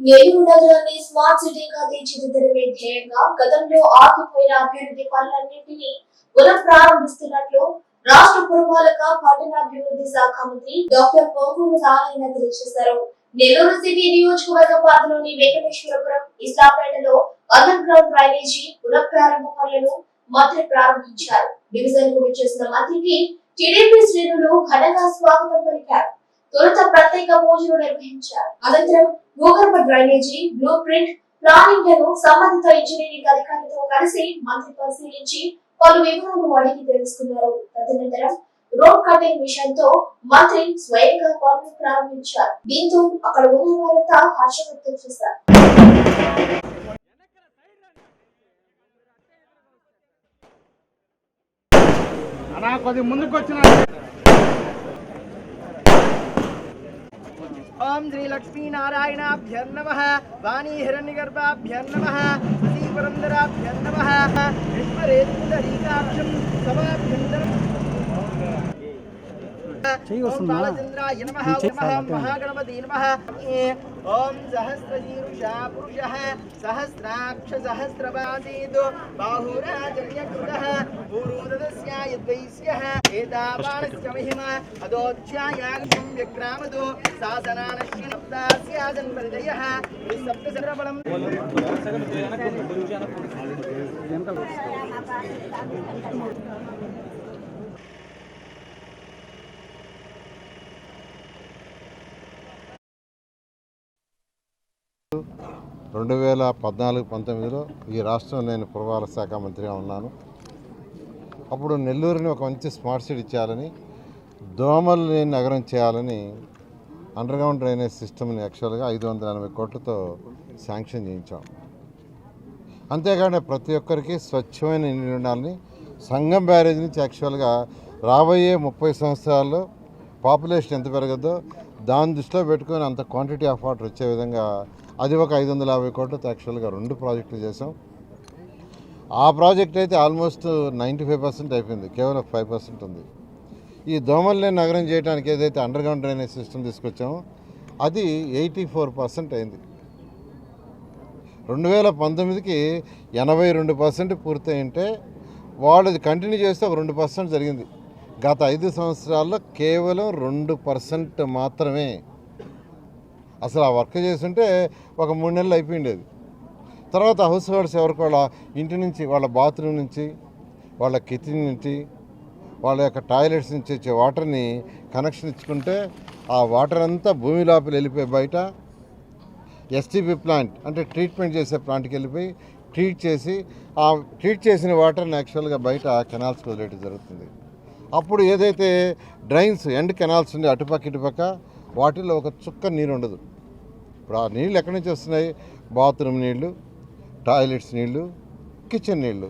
Nellore smart సిటీగా తీర్చిదిద్దడమే ధ్యేయంగా గతంలో ఆగిపోయిన అభివృద్ధి పనులన్నింటినీ పునః ప్రారంభిస్తున్నట్లు రాష్ట్ర పురపాలక పట్టణాభివృద్ధి శాఖ మంత్రి డాక్టర్ పొంగూరు నారాయణ తెలియజేశారు. నెల్లూరు సిటీ నియోజకవర్గ పరిధిలోని వెంకటేశ్వరపురం ఇస్లాపేటలో అండర్ గ్రౌండ్ డ్రైనేజీ పునః ప్రారంభ పనులను మంత్రి ప్రారంభించారు. డివిజన్కు చేసిన మంత్రికి టీడీపీ శ్రేణులు ఘనంగా స్వాగతం పలికారు. తొలుత ప్రత్యేక పూజలు నిర్వహించారు. అనంతరం భూగర్భ డ్రైనేజీ బ్లూ ప్రింట్ ప్లానింగ్లను సంబంధిత ఇంజనీరింగ్ అధికారులతో కలిసి మంత్రి పరిశీలించి పలు వివరాలు అడిగి తెలుసుకున్నారు. తదనంతరం రోడ్ కటింగ్ మిషన్తో మంత్రి స్వయంగా పనులు ప్రారంభించారు. దీంతో అక్కడ ఉన్న వారంతా హర్షం వ్యక్తం చేశారు. అన్నా కొద్ది ముందుకు వచ్చిన ॐ श्रीलक्ष्मीनारायणाभ्यर्नमः वाणी हिरण्यगर्भाभ्यर्नमः विश्व विश्वरेन्द्रीकाक्षं समाभ्यन्तरम् ओम बालचंद्राय नमः नमः महागणपति नमः। ओम सहस्रशीर्षा पुरुषः सहस्राक्ष सहस्रपादीतो बाहुराजन्यकृतः पुरुदस्य यद्वैस्यः एतावानस्य महिमा अदोध्यायागं व्यक्रामतो सासनानस्य नप्तास्यादन् परिदयः सप्तचन्द्रफलं जनकल రెండు వేల పద్నాలుగు పంతొమ్మిదిలో ఈ రాష్ట్రం నేను పురపాలక శాఖ మంత్రిగా ఉన్నాను. అప్పుడు నెల్లూరుని ఒక మంచి స్మార్ట్ సిటీ చేయాలని దోమలు లేని నగరం చేయాలని అండర్గ్రౌండ్ డ్రైనేజ్ సిస్టమ్ని యాక్చువల్గా ఐదు వందల ఎనభై కోట్లతో శాంక్షన్ చేయించాం. అంతేకాకుండా ప్రతి ఒక్కరికి స్వచ్ఛమైన నీళ్ళు ఉండాలని సంఘం బ్యారేజ్ నుంచి యాక్చువల్గా రాబోయే ముప్పై సంవత్సరాల్లో పాపులేషన్ ఎంత పెరగద్దో దాని దృష్టిలో పెట్టుకొని అంత క్వాంటిటీ ఆఫ్ వాటర్ వచ్చే విధంగా అది ఒక ఐదు వందల యాభై కోట్లతో యాక్చువల్గా రెండు ప్రాజెక్టులు చేసాం ఆ ప్రాజెక్ట్ అయితే ఆల్మోస్ట్ నైంటీ ఫైవ్ పర్సెంట్ అయిపోయింది కేవలం ఫైవ్ పర్సెంట్ ఉంది. ఈ దోమల్ని నగరం చేయడానికి ఏదైతే అండర్ గ్రౌండ్ డ్రైనేజ్ సిస్టమ్ తీసుకొచ్చామో అది ఎయిటీ ఫోర్ పర్సెంట్ అయింది. రెండు వేల పంతొమ్మిదికి ఎనభై రెండు పర్సెంట్ పూర్తయింటే వాళ్ళు కంటిన్యూ చేస్తే ఒక రెండు పర్సెంట్ జరిగింది. గత ఐదు సంవత్సరాల్లో కేవలం రెండు పర్సెంట్ మాత్రమే అసలు ఆ వర్క్ చేస్తుంటే ఒక మూడు నెలలు అయిపోయిండేది తర్వాత హౌస్ హోల్డ్స్ ఎవరికి వాళ్ళ ఇంటి నుంచి వాళ్ళ బాత్రూమ్ నుంచి వాళ్ళ కిచెన్ నుంచి వాళ్ళ యొక్క టాయిలెట్స్ నుంచి వచ్చే వాటర్ని కనెక్షన్ ఇచ్చుకుంటే ఆ వాటర్ అంతా భూమి లోపల వెళ్ళిపోయి బయట ఎస్టీపీ ప్లాంట్ అంటే ట్రీట్మెంట్ చేసే ప్లాంట్కి వెళ్ళిపోయి ట్రీట్ చేసి ఆ ట్రీట్ చేసిన వాటర్ని యాక్చువల్గా బయట కెనాల్స్ వదిలేయడం జరుగుతుంది. అప్పుడు ఏదైతే డ్రైన్స్ ఎండ్ కెనాల్స్ ఉండే అటుపక్క ఇటుపక్క వాటిల్లో ఒక చుక్క నీరు ఉండదు ఇప్పుడు ఆ నీళ్ళు ఎక్కడి నుంచి వస్తున్నాయి? బాత్రూమ్ నీళ్ళు టాయిలెట్స్ నీళ్ళు కిచెన్ నీళ్ళు.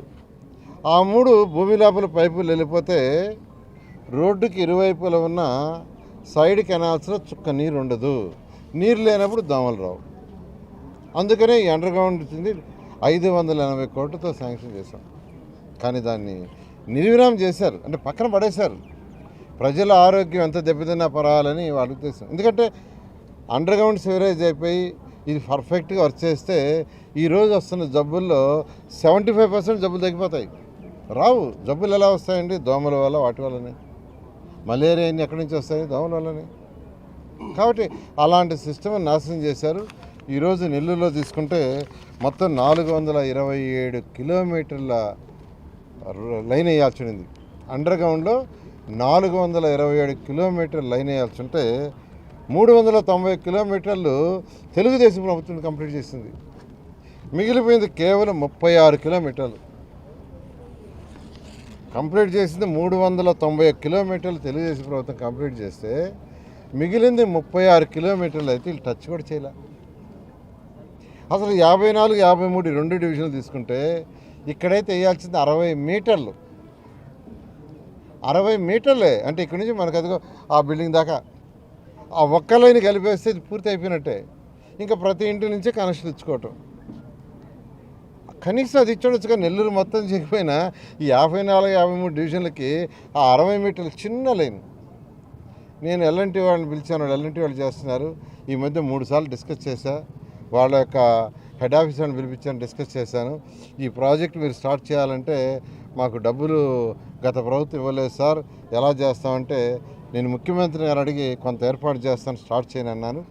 ఆ మూడు భూమి లోపల పైపులు వెళ్ళిపోతే రోడ్డుకి ఇరువైపులా ఉన్న సైడ్ కెనాల్స్లో చుక్క నీరు ఉండదు నీరు లేనప్పుడు దోమలు రావు. అందుకనే ఈ అండర్ గ్రౌండ్ వచ్చింది ఐదు వందల ఎనభై కోట్లతో శాంక్షన్ చేశాం. కానీ దాన్ని నిర్విరామం చేశారు. అంటే పక్కన పడేశారు. ప్రజల ఆరోగ్యం ఎంత దెబ్బతిన్నా పర్వాలని వాళ్ళ ఉద్దేశం ఎందుకంటే అండర్ గ్రౌండ్ సివరేజ్ అయిపోయి ఇది పర్ఫెక్ట్గా వర్క్ చేస్తే ఈరోజు వస్తున్న జబ్బుల్లో సెవెంటీ ఫైవ్ పర్సెంట్ జబ్బులు తగ్గిపోతాయి. రావు జబ్బులు ఎలా వస్తాయండి? దోమల వల్ల వాటి వల్లనే. మలేరియా అన్ని ఎక్కడి నుంచి వస్తాయి? దోమల వల్లనే. కాబట్టి అలాంటి సిస్టమ్ నాశనం చేశారు. ఈరోజు నెల్లూరులో తీసుకుంటే మొత్తం నాలుగు వందల ఇరవై ఏడు కిలోమీటర్ల లైన్ వేయాల్సి ఉంది అండర్ గ్రౌండ్లో నాలుగు వందల ఇరవై ఏడు కిలోమీటర్లు లైన్ వేయాల్సి ఉంటే మూడు వందల తొంభై కిలోమీటర్లు తెలుగుదేశం ప్రభుత్వం కంప్లీట్ చేసింది. మిగిలిపోయింది కేవలం ముప్పై ఆరు కిలోమీటర్లు. కంప్లీట్ చేసింది మూడు వందల తొంభై కిలోమీటర్లు తెలుగుదేశం ప్రభుత్వం కంప్లీట్ చేస్తే మిగిలింది ముప్పై ఆరు కిలోమీటర్లు అయితే వీళ్ళు టచ్ కూడా చేయలే. అసలు యాభై నాలుగు యాభై మూడు రెండు డివిజన్లు తీసుకుంటే ఇక్కడైతే వేయాల్సింది అరవై మీటర్లు. అరవై మీటర్లే. అంటే ఇక్కడి నుంచి మనకు అదిగో ఆ బిల్డింగ్ దాకా. ఆ ఒక్క లైన్ కలిపేస్తే పూర్తి అయిపోయినట్టే. ఇంకా ప్రతి ఇంటి నుంచి కనెక్షన్ ఇచ్చుకోవటం కనీసం అది ఇచ్చుండొచ్చుగా నెల్లూరు మొత్తం చేయకపోయినా ఈ యాభై నాలుగు యాభై మూడు డివిజన్లకి ఆ అరవై మీటర్ల చిన్న లైన్. నేను ఎల్ఎన్టీ వాళ్ళని పిలిచాను. వాళ్ళు ఎల్ఎన్టీ వాళ్ళు చేస్తున్నారు. ఈ మధ్య మూడు సార్లు డిస్కస్ చేశా. వాళ్ళ యొక్క హెడ్ ఆఫీసర్ని పిలిపించాను డిస్కస్ చేశాను. ఈ ప్రాజెక్ట్ మీరు స్టార్ట్ చేయాలంటే మాకు డబ్బులు గత ప్రభుత్వం ఇవ్వలేదు సార్. ఎలా చేస్తామంటే నేను ముఖ్యమంత్రి గారు అడిగి కొంత ఏర్పాటు చేస్తాను స్టార్ట్ చేయను అన్నాను.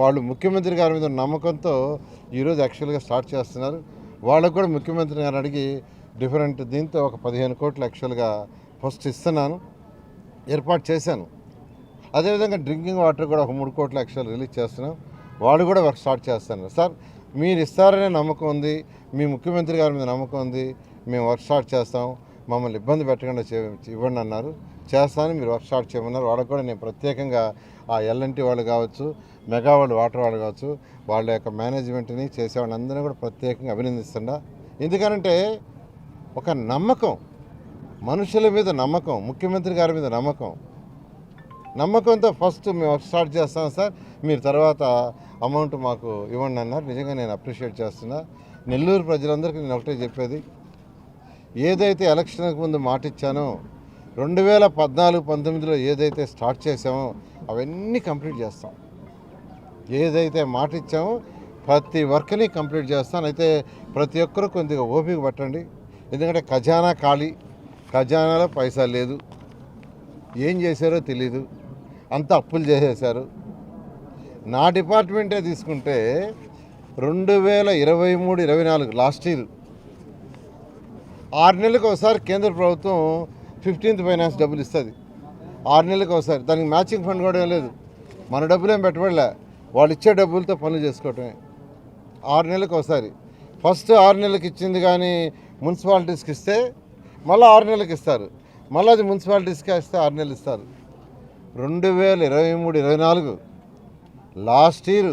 వాళ్ళు ముఖ్యమంత్రి గారి మీద నమ్మకంతో ఈరోజు యాక్చువల్గా స్టార్ట్ చేస్తున్నారు. వాళ్ళకు కూడా ముఖ్యమంత్రి గారు అడిగి డిఫరెంట్ దీంతో ఒక పదిహేను కోట్లు యాక్చువల్గా ఫస్ట్ ఇస్తున్నాను ఏర్పాటు చేశాను. అదేవిధంగా డ్రింకింగ్ వాటర్ కూడా ఒక మూడు కోట్ల యాక్చువల్ రిలీజ్ చేస్తున్నాం. వాళ్ళు కూడా వర్క్ స్టార్ట్ చేస్తాను సార్ మీరు ఇస్తారనే నమ్మకం ఉంది మీ ముఖ్యమంత్రి గారి మీద నమ్మకం ఉంది మేము వర్క్ స్టార్ట్ చేస్తాం. మమ్మల్ని ఇబ్బంది పెట్టకుండా చే ఇవ్వండి అన్నారు. చేస్తాను మీరు వర్క్ స్టార్ట్ చేయమన్నారు. వాళ్ళకు కూడా నేను ప్రత్యేకంగా ఆ ఎల్ఎన్టీ వాళ్ళు కావచ్చు మెగా వాళ్ళు వాటర్ వాళ్ళు కావచ్చు వాళ్ళ యొక్క మేనేజ్మెంట్ని చేసేవాళ్ళందరినీ కూడా ప్రత్యేకంగా అభినందిస్తుండా. ఎందుకనంటే ఒక నమ్మకం మనుషుల మీద నమ్మకం ముఖ్యమంత్రి గారి మీద నమ్మకం. నమ్మకంతో ఫస్ట్ మేము స్టార్ట్ చేస్తాం సార్. మీరు తర్వాత అమౌంట్ మాకు ఇవ్వండి అన్నారు. నిజంగా నేను అప్రిషియేట్ చేస్తున్నా. నెల్లూరు ప్రజలందరికీ నేను ఒకటే చెప్పేది. ఏదైతే ఎలక్షన్కి ముందు మాట ఇచ్చానో రెండు వేల పద్నాలుగు పంతొమ్మిదిలో ఏదైతే స్టార్ట్ చేసామో అవన్నీ కంప్లీట్ చేస్తాం. ఏదైతే మాట ఇచ్చామో ప్రతి వర్క్ని కంప్లీట్ చేస్తాను అయితే ప్రతి ఒక్కరూ కొద్దిగా ఓపిక పట్టండి. ఎందుకంటే ఖజానా ఖాళీ. ఖజానాలో పైసా లేదు. ఏం చేశారో తెలీదు. అంత అప్పులు చేసేసారు నా డిపార్ట్మెంటే తీసుకుంటే రెండు వేల ఇరవై మూడు ఇరవై నాలుగు లాస్ట్ ఇయర్ ఆరు నెలలకు ఒకసారి కేంద్ర ప్రభుత్వం ఫిఫ్టీన్త్ ఫైనాన్స్ డబ్బులు ఇస్తుంది. ఆరు నెలలకు ఒకసారి. దానికి మ్యాచింగ్ ఫండ్ కూడా ఏం లేదు. మన డబ్బులు ఏం పెట్టబడలే. వాళ్ళు ఇచ్చే డబ్బులతో పనులు చేసుకోవటమే. ఆరు నెలలకు ఒకసారి. ఫస్ట్ ఆరు నెలలకు ఇచ్చింది కానీ మున్సిపాలిటీస్కి ఇస్తే మళ్ళీ ఆరు నెలలకు ఇస్తారు. మళ్ళీ అది మున్సిపాలిటీస్కి ఇస్తే ఆరు నెలలు ఇస్తారు. రెండు వేల ఇరవై మూడు ఇరవై నాలుగు లాస్ట్ ఇయర్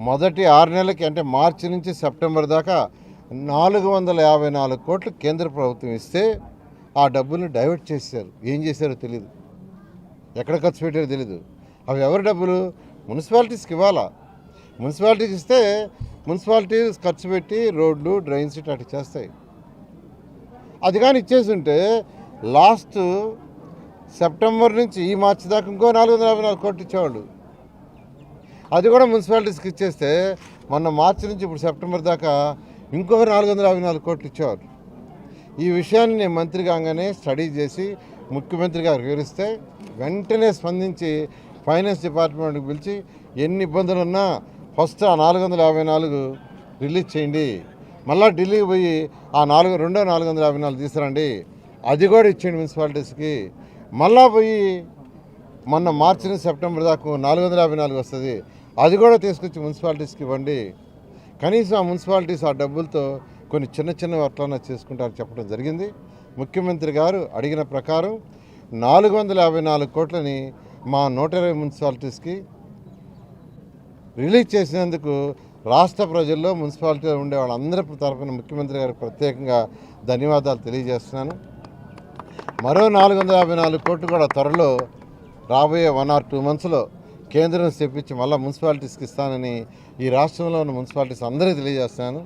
మొదటి ఆరు నెలలకి అంటే మార్చి నుంచి సెప్టెంబర్ దాకా నాలుగు వందల యాభై నాలుగు కోట్లు కేంద్ర ప్రభుత్వం ఇస్తే ఆ డబ్బుల్ని డైవర్ట్ చేశారు ఏం చేశారో తెలియదు ఎక్కడ ఖర్చు పెట్టారో తెలియదు అవి ఎవరి డబ్బులు? మున్సిపాలిటీస్కి ఇవ్వాలా? మున్సిపాలిటీకి ఇస్తే మున్సిపాలిటీస్ ఖర్చు పెట్టి రోడ్లు డ్రైన్స్ అటు చేస్తాయి. అది కానీ ఇచ్చేసి ఉంటే లాస్ట్ సెప్టెంబర్ నుంచి ఈ మార్చి దాకా ఇంకో నాలుగు వందల యాభై నాలుగు కోట్లు ఇచ్చేవాళ్ళు. అది కూడా మున్సిపాలిటీస్కి ఇచ్చేస్తే మొన్న మార్చి నుంచి ఇప్పుడు సెప్టెంబర్ దాకా ఇంకొక నాలుగు వందల యాభై నాలుగు కోట్లు ఇచ్చేవారు ఈ విషయాన్ని నేను మంత్రి కాగానే స్టడీ చేసి ముఖ్యమంత్రి గారు వివరిస్తే వెంటనే స్పందించి ఫైనాన్స్ డిపార్ట్మెంట్కి పిలిచి ఎన్ని ఇబ్బందులు ఉన్నా ఫస్ట్ ఆ నాలుగు వందల యాభై నాలుగు రిలీజ్ చేయండి. మళ్ళీ ఢిల్లీకి పోయి ఆ నాలుగు రెండో నాలుగు వందల యాభై నాలుగు తీసుకురండి. అది కూడా ఇచ్చేయండి మున్సిపాలిటీస్కి. మళ్ళా పోయి మొన్న మార్చి సెప్టెంబర్ దాకా నాలుగు వందల యాభై నాలుగు వస్తుంది. అది కూడా తీసుకొచ్చి మున్సిపాలిటీస్కి ఇవ్వండి. కనీసం ఆ మున్సిపాలిటీస్ ఆ డబ్బులతో కొన్ని చిన్న చిన్న వర్ట్లన్నా చేసుకుంటారని చెప్పడం జరిగింది. ముఖ్యమంత్రి గారు అడిగిన ప్రకారం నాలుగు వందల యాభై నాలుగు కోట్లని మా నూట ఇరవై మున్సిపాలిటీస్కి రిలీజ్ చేసినందుకు రాష్ట్ర ప్రజల్లో మున్సిపాలిటీలో ఉండే వాళ్ళందరి తరఫున ముఖ్యమంత్రి గారికి ప్రత్యేకంగా ధన్యవాదాలు తెలియజేస్తున్నాను. మరో నాలుగు వందల యాభై నాలుగు కోట్లు కూడా త్వరలో రాబోయే వన్ ఆర్ టూ మంత్స్లో కేంద్రం తెప్పించి మళ్ళీ మున్సిపాలిటీస్కి ఇస్తానని ఈ రాష్ట్రంలో ఉన్న మున్సిపాలిటీస్ అందరికీ తెలియజేస్తున్నాను.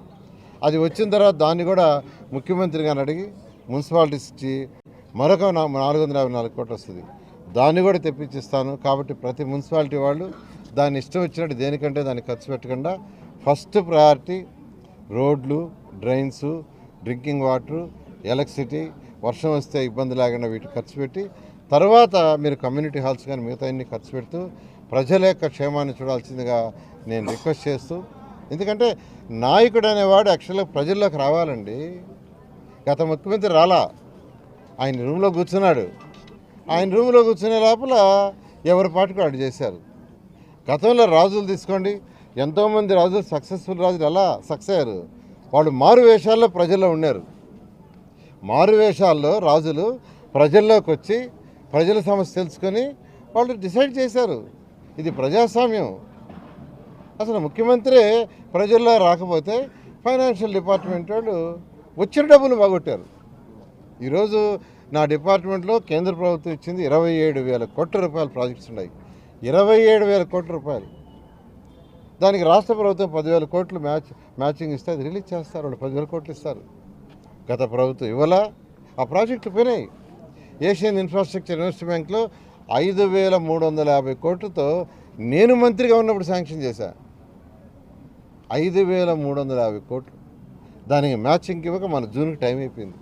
అది వచ్చిన తర్వాత దాన్ని కూడా ముఖ్యమంత్రి గారిని అడిగి మున్సిపాలిటీస్ ఇచ్చి మరొక నాలుగు వందల యాభై నాలుగు కోట్లు వస్తుంది. దాన్ని కూడా తెప్పించిస్తాను. కాబట్టి ప్రతి మున్సిపాలిటీ వాళ్ళు దాన్ని ఇష్టం వచ్చినట్టు దేనికంటే దాన్ని ఖర్చు పెట్టకుండా ఫస్ట్ ప్రయారిటీ రోడ్లు డ్రైన్స్ డ్రింకింగ్ వాటర్ ఎలక్ట్రిసిటీ వర్షం వస్తే ఇబ్బంది లేకుండా వీటి ఖర్చు పెట్టి తర్వాత మీరు కమ్యూనిటీ హాల్స్ కానీ మిగతా అన్ని ఖర్చు పెడుతూ ప్రజల యొక్క క్షేమాన్ని చూడాల్సిందిగా నేను రిక్వెస్ట్ చేస్తూ ఎందుకంటే నాయకుడు అనేవాడు యాక్చువల్గా ప్రజల్లోకి రావాలండి. గత ముఖ్యమంత్రి రాలా ఆయన రూమ్లో కూర్చున్నాడు. ఆయన రూమ్లో కూర్చునే లోపల ఎవరి పాటకు వాడు చేశారు. గతంలో రాజులు తీసుకోండి ఎంతోమంది రాజులు సక్సెస్ఫుల్ రాజులు ఎలా సక్సెస్ అయ్యారు? వాళ్ళు మారు వేషాల్లో ప్రజల్లో ఉన్నారు. మారు వేషాల్లో రాజులు ప్రజల్లోకి వచ్చి ప్రజల సమస్య తెలుసుకొని వాళ్ళు డిసైడ్ చేశారు. ఇది ప్రజాస్వామ్యం. అసలు ముఖ్యమంత్రి ప్రజల్లో రాకపోతే ఫైనాన్షియల్ డిపార్ట్మెంట్ వాళ్ళు వచ్చిన డబ్బులు బాగొట్టారు ఈరోజు నా డిపార్ట్మెంట్లో కేంద్ర ప్రభుత్వం ఇచ్చింది ఇరవై ఏడు వేల కోట్ల రూపాయల ప్రాజెక్ట్స్ ఉన్నాయి. ఇరవై ఏడు వేల కోట్ల రూపాయలు. దానికి రాష్ట్ర ప్రభుత్వం పదివేల కోట్లు మ్యాచ్ మ్యాచింగ్ ఇస్తే అది రిలీజ్ చేస్తారు. వాళ్ళు పదివేల కోట్లు ఇస్తారు. గత ప్రభుత్వం ఇవ్వాల? ఆ ప్రాజెక్టులు పోయినాయి. ఏషియన్ ఇన్ఫ్రాస్ట్రక్చర్ ఇన్వెస్ట్ బ్యాంక్లో ఐదు వేల మూడు వందల యాభై కోట్లతో నేను మంత్రిగా ఉన్నప్పుడు శాంక్షన్ చేశా. ఐదు వేల మూడు వందల యాభై కోట్లు. దానికి మ్యాచింగ్ ఇవ్వక మన జూన్కి టైం అయిపోయింది.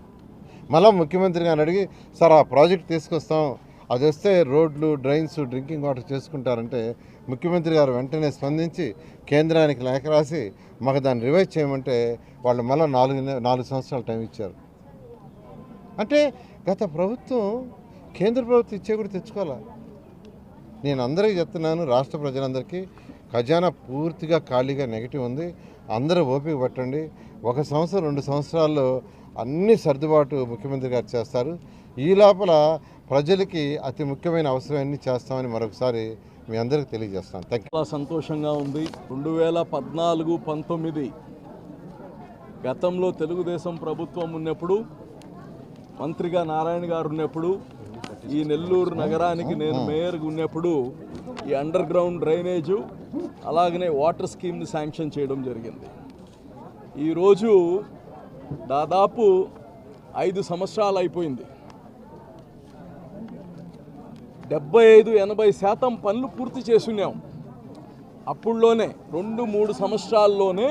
మళ్ళీ ముఖ్యమంత్రి గారిని అడిగి సార్ ఆ ప్రాజెక్ట్ తీసుకొస్తాం. అది వస్తే రోడ్లు డ్రైన్స్ డ్రింకింగ్ వాటర్ చేసుకుంటారంటే ముఖ్యమంత్రి గారు వెంటనే స్పందించి కేంద్రానికి లేఖ రాసి మాకు దాన్ని రివైజ్ చేయమంటే వాళ్ళు మళ్ళీ నాలుగు నాలుగు సంవత్సరాలు టైం ఇచ్చారు. అంటే గత ప్రభుత్వం కేంద్ర ప్రభుత్వం ఇచ్చే కూడా తెచ్చుకోవాలా? నేను అందరికీ చెప్తున్నాను రాష్ట్ర ప్రజలందరికీ ఖజానా పూర్తిగా ఖాళీగా నెగిటివ్ ఉంది. అందరూ ఓపిక పట్టండి. ఒక సంవత్సరం రెండు సంవత్సరాల్లో అన్ని సర్దుబాటు ముఖ్యమంత్రి గారు చేస్తారు. ఈ లోపల ప్రజలకి అతి ముఖ్యమైన అవసరాన్ని చేస్తామని మరొకసారి మీ అందరికి తెలియజేస్తాను. థ్యాంక్ చాలా సంతోషంగా ఉంది. రెండు వేల పద్నాలుగు పంతొమ్మిది గతంలో తెలుగుదేశం ప్రభుత్వం ఉన్నప్పుడు మంత్రిగా నారాయణ గారు ఉన్నప్పుడు ఈ నెల్లూరు నగరానికి నేను మేయర్గా ఉన్నప్పుడు ఈ అండర్ గ్రౌండ్ డ్రైనేజు అలాగనే వాటర్ స్కీమ్ని శాంక్షన్ చేయడం జరిగింది. ఈరోజు దాదాపు ఐదు సంవత్సరాలు అయిపోయింది. డెబ్బై ఐదు ఎనభై శాతం పనులు పూర్తి చేసున్నాం. అప్పుడులోనే రెండు మూడు సంవత్సరాల్లోనే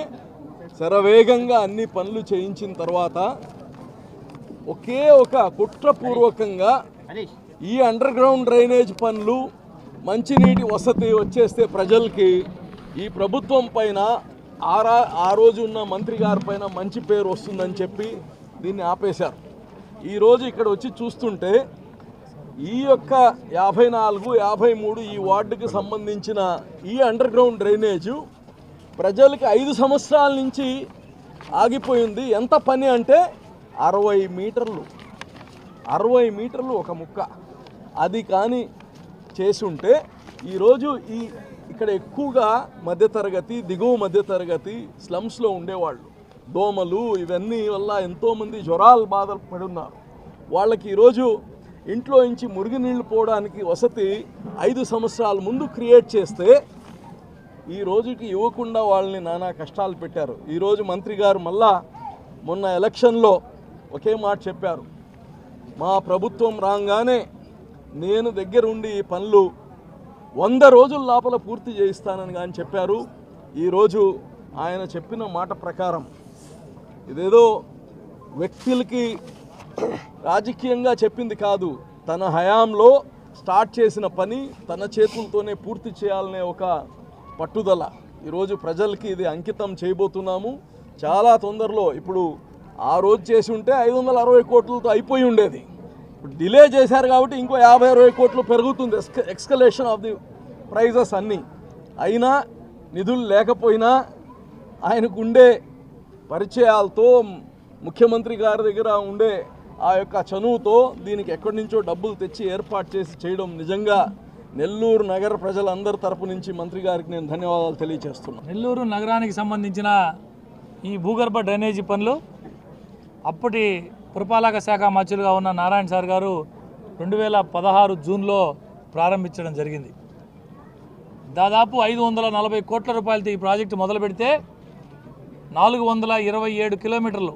శరవేగంగా అన్ని పనులు చేయించిన తర్వాత ఒకే ఒక కుట్రపూర్వకంగా ఈ అండర్ గ్రౌండ్ డ్రైనేజ్ పనులు మంచినీటి వసతి వచ్చేస్తే ప్రజలకి ఈ ప్రభుత్వం పైన ఆరా ఆ రోజు ఉన్న మంత్రి గారి పైన మంచి పేరు వస్తుందని చెప్పి దీన్ని ఆపేశారు. ఈరోజు ఇక్కడ వచ్చి చూస్తుంటే ఈ యొక్క యాభై నాలుగు యాభై మూడు ఈ వార్డుకి సంబంధించిన ఈ అండర్ గ్రౌండ్ డ్రైనేజు ప్రజలకి ఐదు సంవత్సరాల నుంచి ఆగిపోయింది. ఎంత పని అంటే అరవై మీటర్లు. అరవై మీటర్లు ఒక ముక్క. అది కానీ చేసి ఉంటే ఈరోజు ఈ ఇక్కడ ఎక్కువగా మధ్యతరగతి దిగువ మధ్యతరగతి స్లమ్స్లో ఉండేవాళ్ళు. దోమలు ఇవన్నీ వల్ల ఎంతోమంది జ్వరాలు బాధలు పడున్నారు వాళ్ళకి ఈరోజు ఇంట్లో నుంచి మురుగునీళ్ళు పోవడానికి వసతి ఐదు సంవత్సరాల ముందు క్రియేట్ చేస్తే ఈ రోజుకి ఇవ్వకుండా వాళ్ళని నానా కష్టాలు పెట్టారు. ఈరోజు మంత్రి గారు మళ్ళా మొన్న ఎలక్షన్లో ఒకే మాట చెప్పారు. మా ప్రభుత్వం రాగానే నేను దగ్గరుండి ఈ పనులు వంద రోజుల లోపల పూర్తి చేయిస్తానని కానీ చెప్పారు. ఈరోజు ఆయన చెప్పిన మాట ప్రకారం ఇదేదో వ్యక్తులకి రాజకీయంగా చెప్పింది కాదు. తన హయాంలో స్టార్ట్ చేసిన పని తన చేతులతోనే పూర్తి చేయాలనే ఒక పట్టుదల. ఈరోజు ప్రజలకి ఇది అంకితం చేయబోతున్నాము. చాలా తొందరలో ఇప్పుడు ఆ రోజు చేసి ఉంటే ఐదు వందల అరవై కోట్లతో అయిపోయి ఉండేది. ఇప్పుడు డిలే చేశారు కాబట్టి ఇంకో యాభై అరవై కోట్లు పెరుగుతుంది ఎక్స్కలేషన్ ఆఫ్ ది ప్రైజెస్ అన్నీ. అయినా నిధులు లేకపోయినా ఆయనకు ఉండే పరిచయాలతో ముఖ్యమంత్రి గారి దగ్గర ఉండే ఆ యొక్క చనువుతో దీనికి ఎక్కడి నుంచో డబ్బులు తెచ్చి ఏర్పాటు చేసి చేయడం నిజంగా నెల్లూరు నగర ప్రజలందరి తరపు నుంచి మంత్రి గారికి నేను ధన్యవాదాలు తెలియజేస్తున్నాను. నెల్లూరు నగరానికి సంబంధించిన ఈ భూగర్భ డ్రైనేజీ పనులు అప్పటి పురపాలక శాఖ మంత్రులుగా ఉన్న నారాయణ సార్ గారు రెండు వేల పదహారు జూన్లో ప్రారంభించడం జరిగింది. దాదాపు ఐదు వందల నలభై కోట్ల రూపాయలతో ఈ ప్రాజెక్టు మొదలు పెడితే నాలుగు వందల ఇరవై ఏడు కిలోమీటర్లు.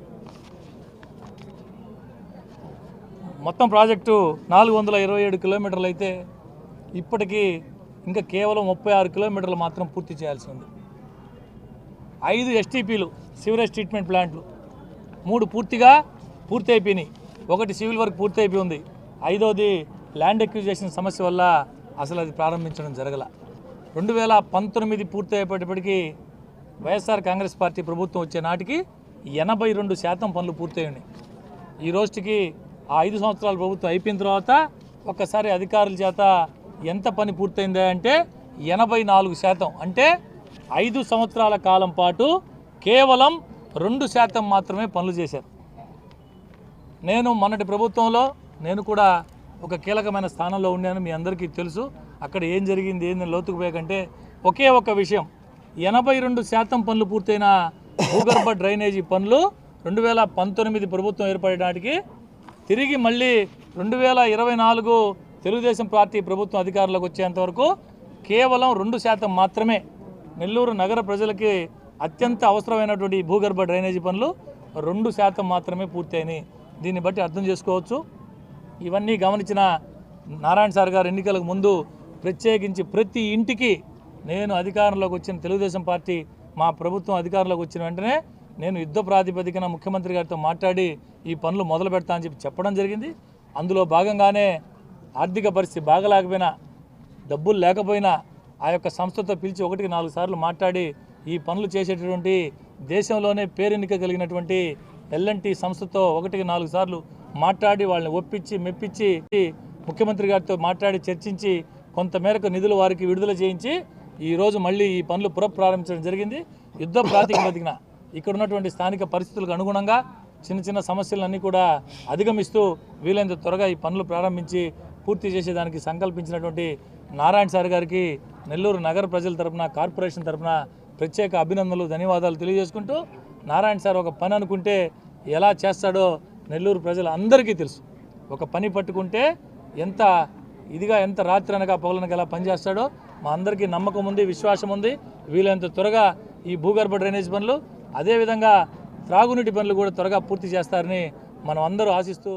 మొత్తం ప్రాజెక్టు నాలుగు వందల ఇరవై ఏడు కిలోమీటర్లు అయితే ఇప్పటికీ ఇంకా కేవలం ముప్పై ఆరు కిలోమీటర్లు మాత్రం పూర్తి చేయాల్సి ఉంది. ఐదు ఎస్టీపీలు సివరేజ్ ట్రీట్మెంట్ ప్లాంట్లు మూడు పూర్తిగా పూర్తి అయిపోయినాయి. ఒకటి సివిల్ వర్క్ పూర్తి అయిపోయి ఉంది. ఐదోది ల్యాండ్ ఎక్విజేషన్ సమస్య వల్ల అసలు అది ప్రారంభించడం జరగల. రెండు వేల పంతొమ్మిది పూర్తి అయిపోయేటప్పటికీ వైఎస్ఆర్ కాంగ్రెస్ పార్టీ ప్రభుత్వం వచ్చే నాటికి ఎనభై రెండు శాతం పనులు పూర్తయినాయి ఈ రోజుకి ఆ ఐదు సంవత్సరాల ప్రభుత్వం అయిపోయిన తర్వాత ఒక్కసారి అధికారుల చేత ఎంత పని పూర్తయిందా అంటే ఎనభై నాలుగు శాతం. అంటే ఐదు సంవత్సరాల కాలం పాటు కేవలం రెండు శాతం మాత్రమే పనులు చేశారు. నేను మొన్నటి ప్రభుత్వంలో నేను కూడా ఒక కీలకమైన స్థానంలో ఉన్నాను మీ అందరికీ తెలుసు. అక్కడ ఏం జరిగింది ఏంది లోతుకుపోయాకంటే ఒకే ఒక విషయం. ఎనభై రెండు శాతం పనులు పూర్తయిన భూగర్భ డ్రైనేజీ పనులు రెండు వేల పంతొమ్మిది ప్రభుత్వం ఏర్పడడానికి తిరిగి మళ్ళీ రెండు వేల ఇరవై నాలుగు తెలుగుదేశం పార్టీ ప్రభుత్వం అధికారంలోకి వచ్చేంతవరకు కేవలం రెండు శాతం మాత్రమే నెల్లూరు నగర ప్రజలకి అత్యంత అవసరమైనటువంటి భూగర్భ డ్రైనేజీ పనులు రెండు శాతం మాత్రమే పూర్తయినాయి. దీన్ని బట్టి అర్థం చేసుకోవచ్చు. ఇవన్నీ గమనించిన నారాయణ సార్ గారు ఎన్నికలకు ముందు ప్రత్యేకించి ప్రతి ఇంటికి నేను అధికారంలోకి వచ్చిన తెలుగుదేశం పార్టీ మా ప్రభుత్వం అధికారంలోకి వచ్చిన వెంటనే నేను యుద్ధ ప్రాతిపదికన ముఖ్యమంత్రి గారితో మాట్లాడి ఈ పనులు మొదలు పెడతా అని చెప్పి చెప్పడం జరిగింది. అందులో భాగంగానే ఆర్థిక పరిస్థితి బాగలేకపోయినా డబ్బులు లేకపోయినా ఆ యొక్క సంస్థతో పిలిచి ఒకటికి నాలుగు సార్లు మాట్లాడి ఈ పనులు చేసేటటువంటి దేశంలోనే పేరెన్నిక కలిగినటువంటి ఎల్ఎన్టీ సంస్థతో ఒకటికి నాలుగు సార్లు మాట్లాడి వాళ్ళని ఒప్పించి మెప్పించి ముఖ్యమంత్రి గారితో మాట్లాడి చర్చించి కొంతమేరకు నిధులు వారికి విడుదల చేయించి ఈ రోజు మళ్ళీ ఈ పనులు పునఃప్రారంభించడం జరిగింది. యుద్ధ ప్రాతిపదికన ఇక్కడ ఉన్నటువంటి స్థానిక పరిస్థితులకు అనుగుణంగా చిన్న చిన్న సమస్యలన్నీ కూడా అధిగమిస్తూ వీలైనంత త్వరగా ఈ పనులు ప్రారంభించి పూర్తి చేసేదానికి సంకల్పించినటువంటి నారాయణ సార్ గారికి నెల్లూరు నగర ప్రజల తరపున కార్పొరేషన్ తరపున ప్రత్యేక అభినందనలు ధన్యవాదాలు తెలియజేసుకుంటూ నారాయణ సార్ ఒక పని అనుకుంటే ఎలా చేస్తాడో నెల్లూరు ప్రజలందరికీ తెలుసు. ఒక పని పట్టుకుంటే ఎంత ఇదిగా ఎంత రాత్రి అనగా పగలనగా ఎలా పనిచేస్తాడో మా అందరికీ నమ్మకం ఉంది విశ్వాసం ఉంది. వీలైనంత త్వరగా ఈ భూగర్భ డ్రైనేజ్ పనులు అదేవిధంగా త్రాగునీటి పనులు కూడా త్వరగా పూర్తి చేస్తారని మనం అందరూ ఆశిస్తూ